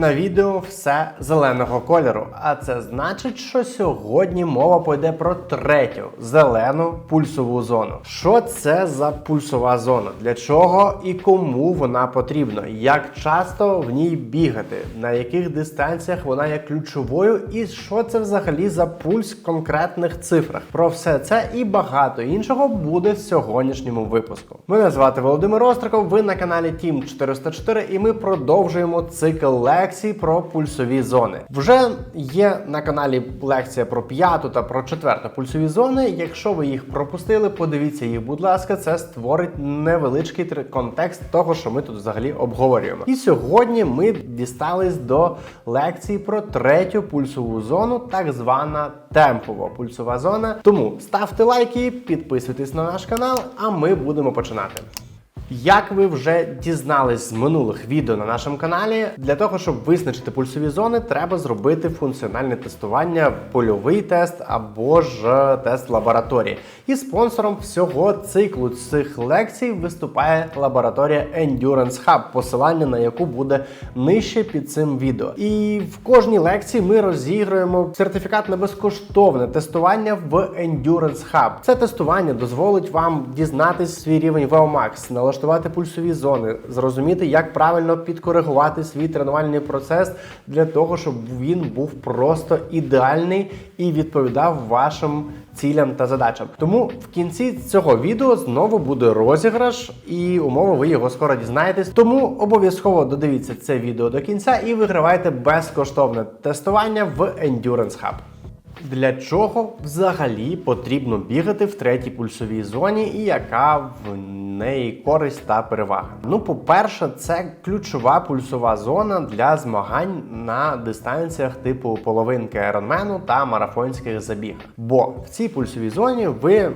На відео все зеленого кольору. А це значить, що сьогодні мова пойде про третю зелену пульсову зону. Що це за пульсова зона? Для чого і кому вона потрібна? Як часто в ній бігати? На яких дистанціях вона є ключовою? І що це взагалі за пульс в конкретних цифрах? Про все це і багато іншого буде в сьогоднішньому випуску. Мене звати Володимир Остриков. Ви на каналі Team 404 і ми продовжуємо цикл лекцій про пульсові зони. Вже є на каналі лекція про п'яту та про четверту пульсові зони. Якщо ви їх пропустили, подивіться їх, будь ласка, це створить невеличкий контекст того, що ми тут взагалі обговорюємо. І сьогодні ми дістались до лекції про третю пульсову зону, так звана темпова пульсова зона. Тому ставте лайки, підписуйтесь на наш канал, а ми будемо починати. Як ви вже дізнались з минулих відео на нашому каналі, для того, щоб визначити пульсові зони, треба зробити функціональне тестування, польовий тест або ж е, тест лабораторії. І спонсором всього циклу цих лекцій виступає лабораторія Endurance Hub, посилання на яку буде нижче під цим відео. І в кожній лекції ми розігруємо сертифікат на безкоштовне тестування в Endurance Hub. Це тестування дозволить вам дізнатись свій рівень VO-Max, налаштувати пульсові зони, зрозуміти, як правильно підкоригувати свій тренувальний процес для того, щоб він був просто ідеальний і відповідав вашим цілям та задачам. Тому в кінці цього відео знову буде розіграш, і умови ви його скоро дізнаєтесь. Тому обов'язково додивіться це відео до кінця і вигравайте безкоштовне тестування в Endurance Hub. Для чого взагалі потрібно бігати в третій пульсовій зоні і яка в неї користь та перевага? Ну, по-перше, це ключова пульсова зона для змагань на дистанціях типу половинки айронмену та марафонських забігах. Бо в цій пульсовій зоні ви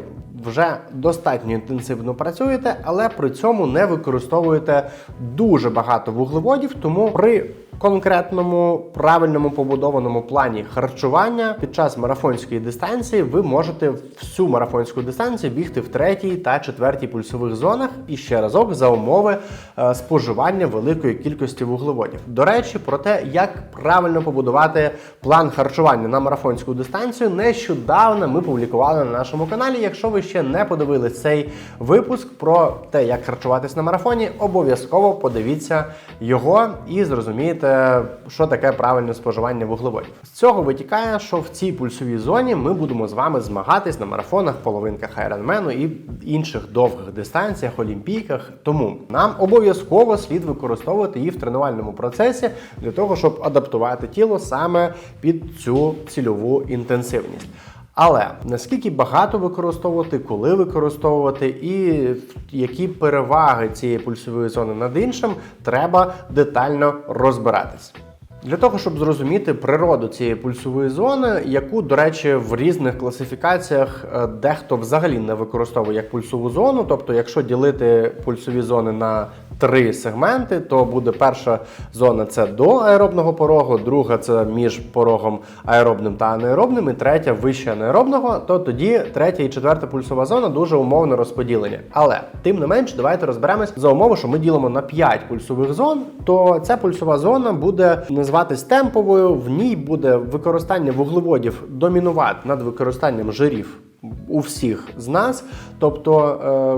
вже достатньо інтенсивно працюєте, але при цьому не використовуєте дуже багато вуглеводів, тому при конкретному правильному побудованому плані харчування під час марафонської дистанції ви можете всю марафонську дистанцію бігти в третій та четвертій пульсових зонах і ще разок за умови е, споживання великої кількості вуглеводів. До речі, про те, як правильно побудувати план харчування на марафонську дистанцію, нещодавно ми публікували на нашому каналі. Якщо ви ще не подивились цей випуск про те, як харчуватись на марафоні, обов'язково подивіться його і зрозумієте, що таке правильне споживання вуглеводів. З цього витікає, що в цій пульсовій зоні ми будемо з вами змагатись на марафонах, половинках Айронмену і інших довгих дистанціях, олімпійках. Тому нам обов'язково слід використовувати її в тренувальному процесі для того, щоб адаптувати тіло саме під цю цільову інтенсивність. Але наскільки багато використовувати, коли використовувати, і які переваги цієї пульсової зони над іншим, треба детально розбиратись. Для того, щоб зрозуміти природу цієї пульсової зони, яку, до речі, в різних класифікаціях е, дехто взагалі не використовує як пульсову зону. Тобто, якщо ділити пульсові зони на три сегменти, то буде перша зона це до аеробного порогу, друга це між порогом аеробним та анаеробним, і третя вище анаеробного, то тоді третя і четверта пульсова зона дуже умовно розподілені. Але тим не менш, давайте розберемось за умови, що ми ділимо на 5 пульсових зон, то ця пульсова зона буде називатись темповою. В ній буде використання вуглеводів домінувати над використанням жирів у всіх з нас, тобто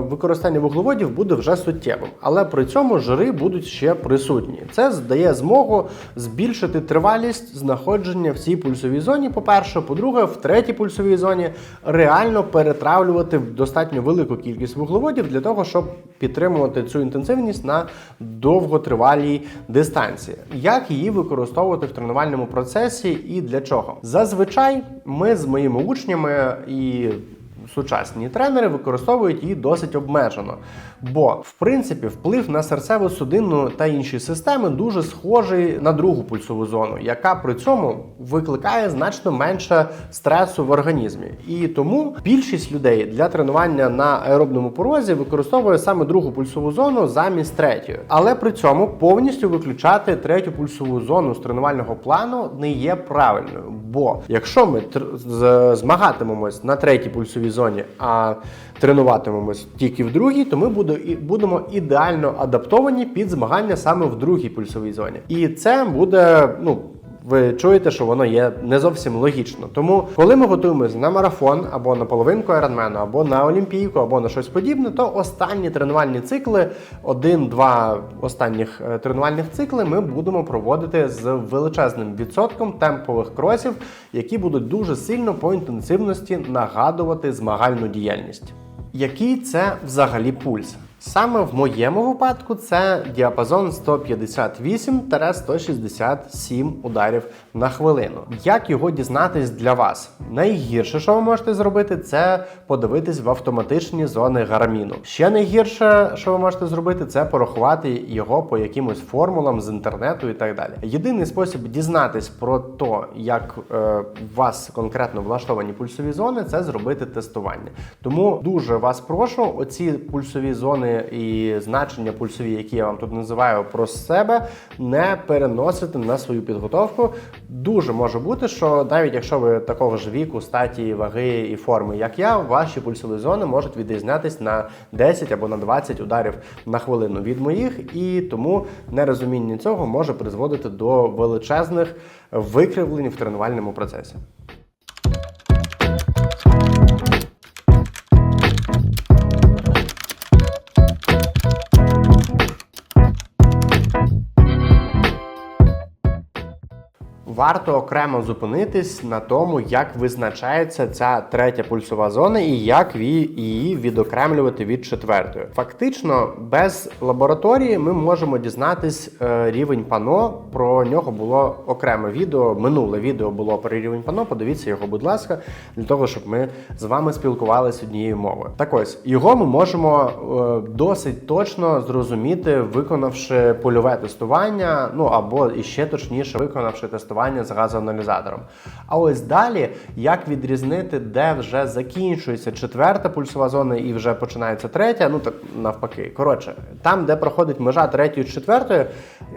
е, використання вуглеводів буде вже суттєвим, але при цьому жири будуть ще присутні. Це дає змогу збільшити тривалість знаходження в цій пульсовій зоні. По-перше, по-друге, в третій пульсовій зоні реально перетравлювати достатньо велику кількість вуглеводів для того, щоб підтримувати цю інтенсивність на довготривалій дистанції. Як її використовувати в тренувальному процесі і для чого? Зазвичай ми з моїми учнями і сучасні тренери використовують її досить обмежено. Бо, в принципі, вплив на серцево-судинну та інші системи дуже схожий на другу пульсову зону, яка при цьому викликає значно менше стресу в організмі. І тому більшість людей для тренування на аеробному порозі використовує саме другу пульсову зону замість третьої. Але при цьому повністю виключати третю пульсову зону з тренувального плану не є правильною. Бо якщо ми змагатимемось на третій пульсовій зоні, а тренуватимемось тільки в другій, то ми буде- і- будемо ідеально адаптовані під змагання саме в другій пульсовій зоні. І це буде, ну. Ви чуєте, що воно є не зовсім логічно. Тому, коли ми готуємося на марафон або на половинку Ironman, або на Олімпійку, або на щось подібне, то останні тренувальні цикли, один-два останніх е, тренувальних цикли, ми будемо проводити з величезним відсотком темпових кросів, які будуть дуже сильно по інтенсивності нагадувати змагальну діяльність. Який це взагалі пульс? Саме в моєму випадку це діапазон 158-167 ударів на хвилину. Як його дізнатись для вас? Найгірше, що ви можете зробити, це подивитись в автоматичні зони гарміну. Ще найгірше, що ви можете зробити, це порахувати його по якимось формулам з інтернету і так далі. Єдиний спосіб дізнатись про те, як е, у вас конкретно влаштовані пульсові зони, це зробити тестування. Тому дуже вас прошу, оці пульсові зони і значення пульсові, які я вам тут називаю про себе, не переносити на свою підготовку. Дуже може бути, що навіть якщо ви такого ж віку, статі, ваги і форми, як я, ваші пульсові зони можуть відрізнятись на 10 або на 20 ударів на хвилину від моїх, і тому нерозуміння цього може призводити до величезних викривлень в тренувальному процесі. Варто окремо зупинитись на тому, як визначається ця третя пульсова зона і як її відокремлювати від четвертої. Фактично, без лабораторії ми можемо дізнатись е, рівень пано. Про нього було окреме відео. Минуле відео було про рівень пано. Подивіться його, будь ласка, для того, щоб ми з вами спілкувалися однією мовою. Так ось його ми можемо е, досить точно зрозуміти, виконавши польове тестування, ну або іще точніше, виконавши тестування з газоаналізатором. А ось далі, як відрізнити, де вже закінчується четверта пульсова зона і вже починається третя, ну так навпаки. Коротше, там, де проходить межа третьої четвертої,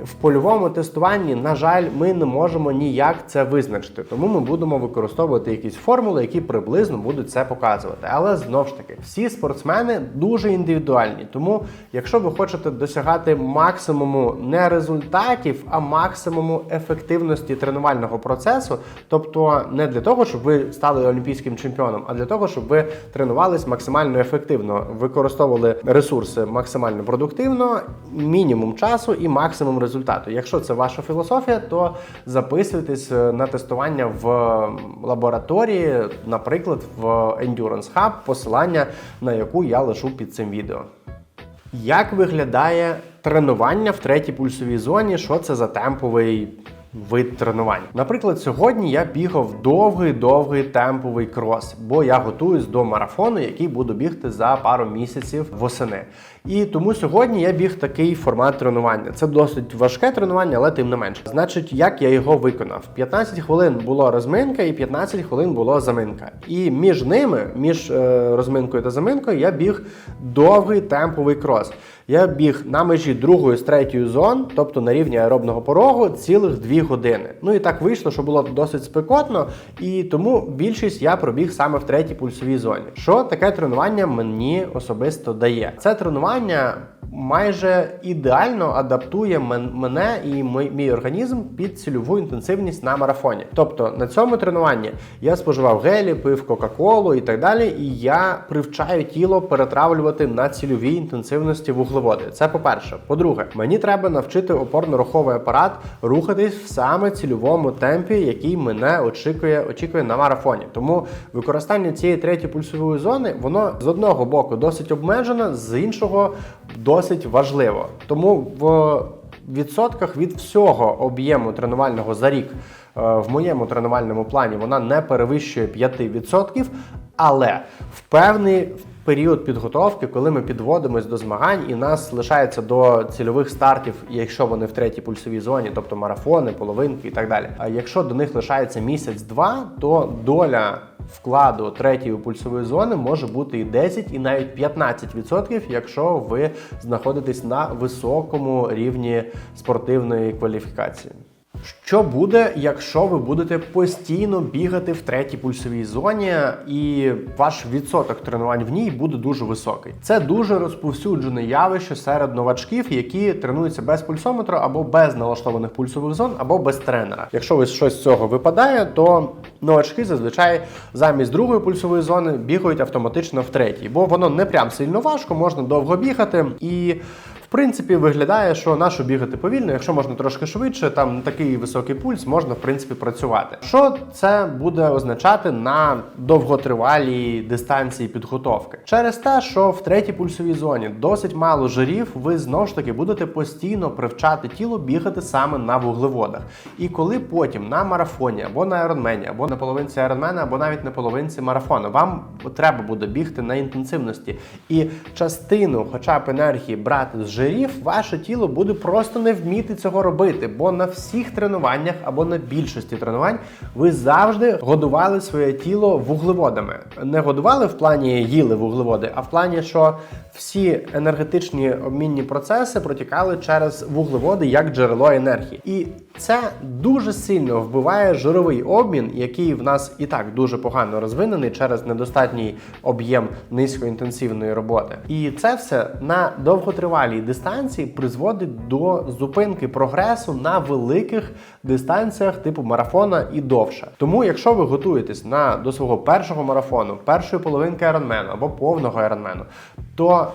в польовому тестуванні, на жаль, ми не можемо ніяк це визначити. Тому ми будемо використовувати якісь формули, які приблизно будуть це показувати. Але знов ж таки, всі спортсмени дуже індивідуальні. Тому, якщо ви хочете досягати максимуму не результатів, а максимуму ефективності тренувального процесу, тобто не для того, щоб ви стали олімпійським чемпіоном, а для того, щоб ви тренувались максимально ефективно, використовували ресурси максимально продуктивно, мінімум часу і максимум результату. Якщо це ваша філософія, то записуйтесь е, на тестування в лабораторії, наприклад, в Endurance Hub, посилання на яку я лишу під цим відео. Як виглядає тренування в третій пульсовій зоні? Що це за темповий вид тренувань? Наприклад, сьогодні я бігав довгий-довгий темповий крос, бо я готуюсь до марафону, який буду бігти за пару місяців восени. І тому сьогодні я біг такий формат тренування. Це досить важке тренування, але тим не менше. Значить, як я його виконав? 15 хвилин було розминка і 15 хвилин було заминка. І між ними, між е, розминкою та заминкою, я біг довгий темповий крос. Я біг на межі другої з третьої зон, тобто на рівні аеробного порогу, цілих дві години. Ну і так вийшло, що було досить спекотно, і тому більшість я пробіг саме в третій пульсовій зоні. Що таке тренування мені особисто дає? Це тренування формування майже ідеально адаптує мене і мій, організм під цільову інтенсивність на марафоні. Тобто на цьому тренуванні я споживав гелі, пив Кока-Колу і так далі. І я привчаю тіло перетравлювати на цільовій інтенсивності вуглеводи. Це по-перше. По-друге, мені треба навчити опорно-руховий апарат рухатись в саме цільовому темпі, який мене очікує, очікує на марафоні. Тому використання цієї третьої пульсової зони, воно з одного боку досить обмежено, з іншого досить важливо. Тому в відсотках від всього об'єму тренувального за рік е, в моєму тренувальному плані вона не перевищує 5%, але в певний період підготовки, коли ми підводимось до змагань і нас лишається до цільових стартів, якщо вони в третій пульсовій зоні, тобто марафони, половинки і так далі. А якщо до них лишається місяць-два, то доля вкладу третьої пульсової зони може бути і 10, і навіть 15%, якщо ви знаходитесь на високому рівні спортивної кваліфікації. Що буде, якщо ви будете постійно бігати в третій пульсовій зоні, і ваш відсоток тренувань в ній буде дуже високий? Це дуже розповсюджене явище серед новачків, які тренуються без пульсометра або без налаштованих пульсових зон, або без тренера. Якщо ви щось з цього випадає, то новачки зазвичай замість другої пульсової зони бігають автоматично в третій, бо воно не прям сильно важко, можна довго бігати і. Принципі, виглядає, що нащо бігати повільно, якщо можна трошки швидше, там не такий високий пульс, можна в принципі працювати. Що це буде означати на довготривалій дистанції підготовки? Через те, що в третій пульсовій зоні досить мало жирів, ви знову ж таки будете постійно привчати тіло бігати саме на вуглеводах. І коли потім на марафоні або на аеронмені, або на половинці аеронмена, або навіть на половинці марафону, вам треба буде бігти на інтенсивності і частину, хоча б енергії, брати з жирів, ваше тіло буде просто не вміти цього робити, бо на всіх тренуваннях або на більшості тренувань ви завжди годували своє тіло вуглеводами. Не годували в плані їли вуглеводи, а в плані, що всі енергетичні обмінні процеси протікали через вуглеводи як джерело енергії. І це дуже сильно вбиває жировий обмін, який в нас і так дуже погано розвинений через недостатній об'єм низькоінтенсивної роботи. І це все на довготривалій дистанції призводить до зупинки прогресу на великих дистанціях типу марафона і довше. Тому, якщо ви готуєтесь на до свого першого марафону, першої половинки айронмену або повного айронмену, то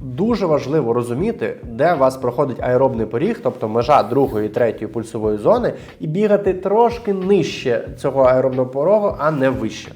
дуже важливо розуміти, де у вас проходить аеробний поріг, тобто межа другої і третьої пульсової зони, і бігати трошки нижче цього аеробного порогу, а не вище.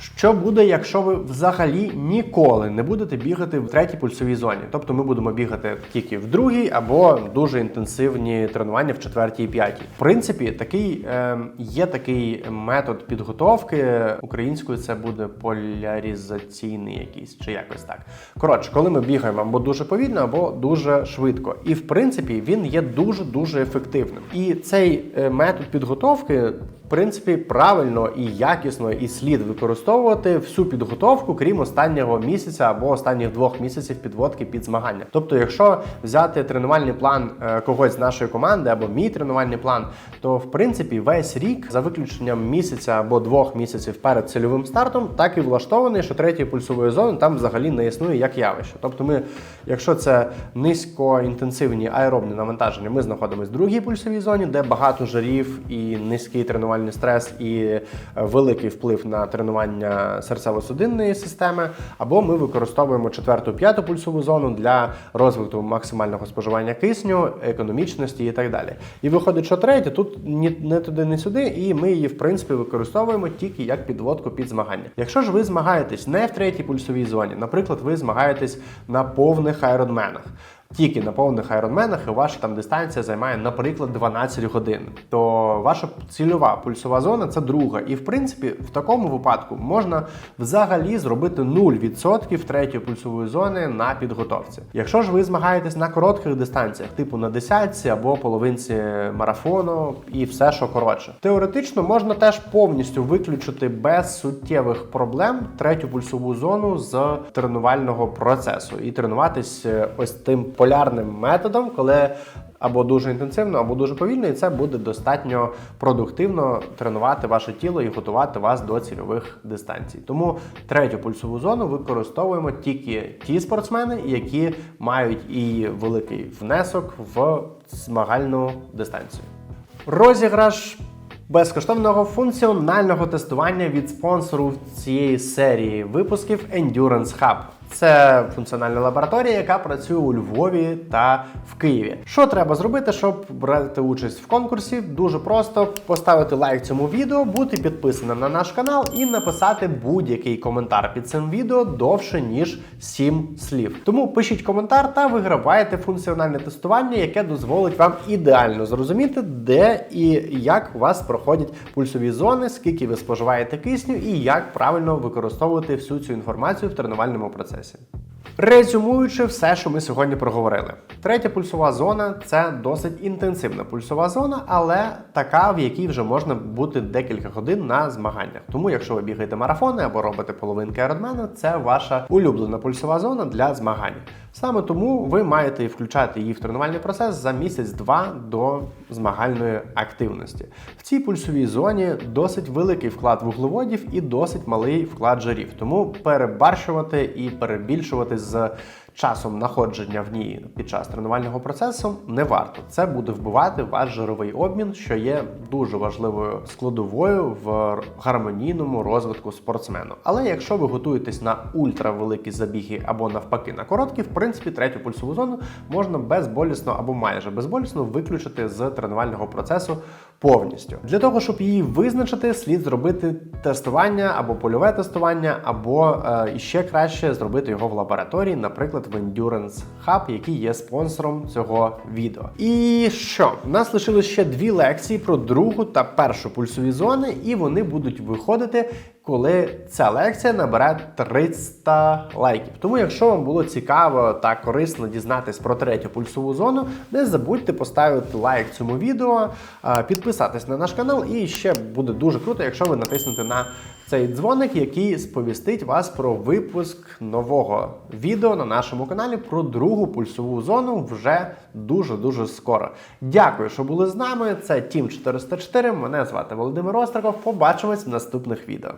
Що буде, якщо ви взагалі ніколи не будете бігати в третій пульсовій зоні? Тобто ми будемо бігати тільки в другій або дуже інтенсивні тренування в четвертій і п'ятій. В принципі, такий е, є такий метод підготовки. Українською це буде поляризаційний якийсь чи якось так. Коротше, коли ми бігаємо або дуже повільно, або дуже швидко. І в принципі він є дуже дуже ефективним. І цей е, метод підготовки. Принципі, правильно і якісно і слід використовувати всю підготовку, крім останнього місяця або останніх двох місяців підводки під змагання. Тобто, якщо взяти тренувальний план е, когось з нашої команди або мій тренувальний план, то в принципі весь рік, за виключенням місяця або двох місяців перед цільовим стартом, так і влаштований, що третьої пульсової зони там взагалі не існує як явище. Тобто, ми, якщо це низькоінтенсивні аеробні навантаження, ми знаходимося в другій пульсовій зоні, де багато жарів і низький тренувальний стрес і е, великий вплив на тренування серцево-судинної системи, або ми використовуємо четверту п'яту пульсову зону для розвитку максимального споживання кисню, економічності і так далі. І виходить, що третя тут ні не туди, ні сюди, і ми її в принципі використовуємо тільки як підводку під змагання. Якщо ж ви змагаєтесь не в третій пульсовій зоні, наприклад, ви змагаєтесь на повних айронменах. Тільки на повних айронменах і ваша там дистанція займає, наприклад, 12 годин. То ваша цільова пульсова зона це друга. І в принципі, в такому випадку можна взагалі зробити 0% третьої пульсової зони на підготовці. Якщо ж ви змагаєтесь на коротких дистанціях, типу на десятці або половинці марафону, і все, що коротше, теоретично можна теж повністю виключити без суттєвих проблем третю пульсову зону з тренувального процесу і тренуватись е, ось тим полярним методом, коли або дуже інтенсивно, або дуже повільно, і це буде достатньо продуктивно тренувати ваше тіло і готувати вас до цільових дистанцій. Тому третю пульсову зону використовуємо тільки ті спортсмени, які мають і великий внесок в змагальну дистанцію. Розіграш безкоштовного функціонального тестування від спонсору цієї серії випусків Endurance Hub. Це функціональна лабораторія, яка працює у Львові та в Києві. Що треба зробити, щоб брати участь в конкурсі? Дуже просто поставити лайк цьому відео, бути підписаним на наш канал і написати будь-який коментар під цим відео довше ніж 7 слів. Тому пишіть коментар та вигравайте функціональне тестування, яке дозволить вам ідеально зрозуміти, де і як у вас проходять пульсові зони, скільки ви споживаєте кисню і як правильно використовувати всю цю інформацію в тренувальному процесі. Резюмуючи все, що ми сьогодні проговорили, третя пульсова зона це досить інтенсивна пульсова зона, але така, в якій вже можна бути декілька годин на змаганнях. Тому, якщо ви бігаєте марафони або робите половинки аеронмену, це ваша улюблена пульсова зона для змагань. Саме тому ви маєте включати її в тренувальний процес за місяць-два до змагальної активності. В цій пульсовій зоні досить великий вклад вуглеводів і досить малий вклад жирів. Тому перебарщувати і перебільшувати з часом знаходження в ній під час тренувального процесу не варто. Це буде вбивати ваш жировий обмін, що є дуже важливою складовою в гармонійному розвитку спортсмену. Але якщо ви готуєтесь на ультравеликі забіги або навпаки на короткі, в принципі, третю пульсову зону можна безболісно або майже безболісно виключити з тренувального процесу повністю. Для того, щоб її визначити, слід зробити тестування або польове тестування, або е, ще краще зробити його в лабораторії, наприклад, в Endurance Hub, який є спонсором цього відео. І що? У нас лишилось ще дві лекції про другу та першу пульсові зони, і вони будуть виходити. Коли ця лекція набере 300 лайків. Тому, якщо вам було цікаво та корисно дізнатись про третю пульсову зону, не забудьте поставити лайк цьому відео, е, підписатись на наш канал, і ще буде дуже круто, якщо ви натиснете на цей дзвоник, який сповістить вас про випуск нового відео на нашому каналі про другу пульсову зону вже дуже-дуже скоро. Дякую, що були з нами. Це Тім 404. Мене звати Володимир Остраков. Побачимось в наступних відео.